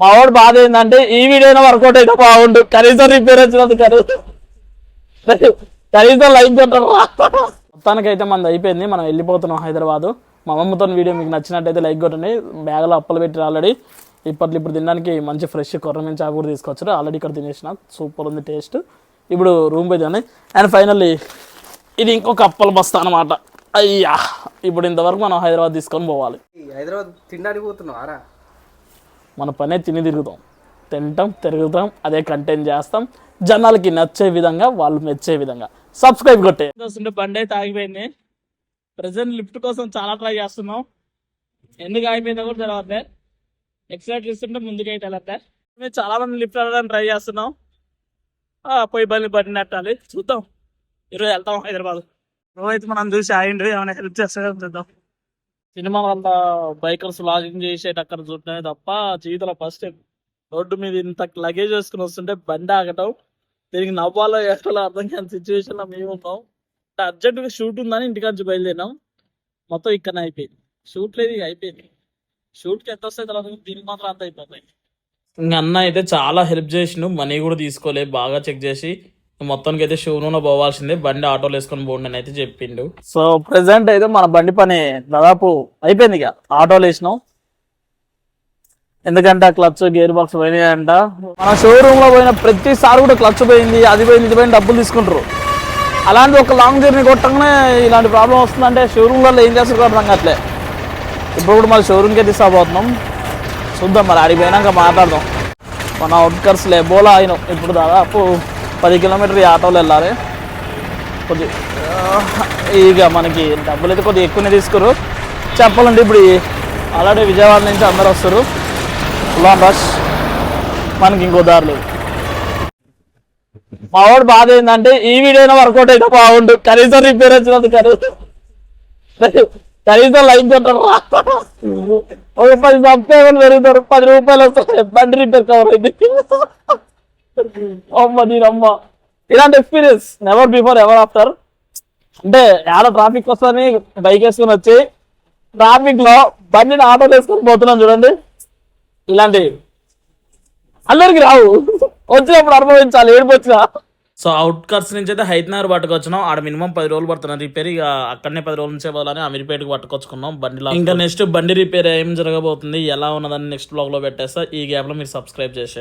మా వాడు బాధ ఏంటంటే ఈ వీడియో వర్కౌట్ అయితే బాగుండు. కనీసం రిపేర్ వచ్చినది కనీసం కనీసం లైన్ మొత్తానికైతే మనది అయిపోయింది. మనం వెళ్ళిపోతున్నాం హైదరాబాద్. మా అమ్మతో వీడియో మీకు నచ్చినట్టయితే లైక్ కొట్టండి. బ్యాగ్లో అప్పలు పెట్టి ఆల్రెడీ. ఇప్పట్లో ఇప్పుడు తినడానికి మంచి ఫ్రెష్ కొర్రమీన చాకు కూడా తీసుకొచ్చారు. ఆల్రెడీ ఇక్కడ తినేసిన. సూపర్ ఉంది టేస్ట్. ఇప్పుడు రూమ్ పోయి తినండి. అండ్ ఫైనల్లీ ఇది ఇంకొక అప్పల బస్తా అనమాట అయ్యా! ఇప్పుడు ఇంతవరకు మనం హైదరాబాద్ తీసుకొని పోవాలి. హైదరాబాద్ తినడానికి పోతున్నావు? మన పనే తిని తిరుగుతాం. తింటాం తిరుగుతాం అదే కంటెంట్ చేస్తాం. జనాలకి నచ్చే విధంగా వాళ్ళు మెచ్చే విధంగా. సబ్స్క్రైబ్ కొట్టే. వస్తుంటే బండి అయితే ఆగిపోయింది. ప్రజెంట్ లిఫ్ట్ కోసం చాలా ట్రై చేస్తున్నాం. ఎందుకు ఆగిపోయిందో కూడా తెలియదు ఎక్సైట్ ఇస్తుంటే ముందుకైతే వెళ్ళద్దా మేము చాలా మంది లిఫ్ట్ వెళ్ళడానికి ట్రై చేస్తున్నాం. పోయి బండి బండి నెట్టాలి. చూద్దాం. ఈరోజు వెళ్తాం హైదరాబాద్. రోజు మనం చూసి ఆగిండు ఏమైనా హెల్ప్ చేస్తాడో చూద్దాం. సినిమా వల్ల బైకర్స్ లాగింగ్ చేసేటక్కడ చూడటమే తప్ప జీవితంలో ఫస్ట్ రోడ్డు మీద ఇంత లగేజ్ వేసుకుని వస్తుంటే బండి ఆగటం దీనికి నవ్వాలో ఎక్కడో అర్థం కాని సిచ్యువేషన్లో మేము ఉన్నాం. అర్జెంట్గా షూట్ ఉందని ఇంటికాంచి బయలుదేరినాం. మొత్తం ఇక్కడ అయిపోయింది. షూట్ లేదు ఇక అయిపోయింది. షూట్కి ఎంత వస్తాయి తర్వాత దీనికి మాత్రం అంత అయిపోతాయి ఇంకా అన్న అయితే చాలా హెల్ప్ చేసిండు. మనీ కూడా తీసుకోలే బాగా చెక్ చేసి మొత్తానికి అయితే షోరూమ్లో పోవాల్సిందే బండి ఆటోలు వేసుకొని పోండి అని అయితే చెప్పిండు. సో ప్రెసెంట్ అయితే మన బండి పని దాదాపు అయిపోయింది ఇక. ఆటోలు వేసినాం. ఎందుకంటే ఆ క్లచ్ గేర్ బాక్స్ పోయినాయంట. మన షోరూమ్లో పోయిన ప్రతిసారి కూడా క్లచ్ పోయింది అది పోయింది ఇది పోయింది డబ్బులు తీసుకుంటారు. అలాంటి ఒక లాంగ్ జర్నీ కొట్టగానే ఇలాంటి ప్రాబ్లం వస్తుందంటే షోరూమ్లలో ఏం చేస్తారు అర్థం కావట్లే. ఇప్పుడు కూడా మళ్ళీ షోరూమ్కే తీసుకుపోతున్నాం చూద్దాం మరి ఆడికి పోయినాక మాట్లాడదాం. మన అవుట్కర్స్ లేబోలా అయినాం. ఇప్పుడు దాదాపు పది కిలోమీటర్ ఈ ఆటోలో వెళ్ళాలి. కొద్ది ఇక మనకి డబ్బులు అయితే కొద్దిగా ఎక్కువనే తీసుకురు. చెప్పాలంటే ఇప్పుడు ఆల్రెడీ విజయవాడ నుంచి అందరు వస్తారు. ఫుల్ రష్ మనకి ఇంకో దారి లేదు మా వాడు బాధ ఏంటంటే ఈ వీడియో వర్కౌట్ అయితే బాగుండు. కనీసం రిపేర్ వచ్చినది కనీసం కనీసం లైన్ కొట్టరు ఒక పది సంపేమని పెరుగుతారు పది రూపాయలు వస్తారు బండి రిపేర్ కవర్ అయింది. అమ్మ దీనమ్మ. ఇలాంటి experience never before ever after అంటే ఆడ ట్రాఫిక్ వస్తుందని బైక్ వేసుకొని వచ్చి ట్రాఫిక్లో బండిని ఆటో వేసుకొని పోతున్నాం చూడండి. ఇలాంటి అందరికి రావు. వచ్చినప్పుడు అనుభవించాలి ఏడుపు వచ్చినా సో అవుట్ కట్స్ నుంచి అయితే హైదరాబాద్ పట్టుకొచ్చినాం. ఆడ మినిమం పది రోజులు పడుతున్నారు రిపేర్ ఇక అక్కడనే పది రోజుల నుంచే పోవాలని అమీర్పేటకి పట్టుకొచ్చుకున్నాం. బండిలో ఇంకా నెక్స్ట్ బండి రిపేర్ ఏం జరగబోతుంది? ఎలా ఉన్నదని నెక్స్ట్ బ్లాగ్లో పెట్టేస్తా. ఈ గ్యాప్లో మీరు సబ్స్క్రైబ్ చేసే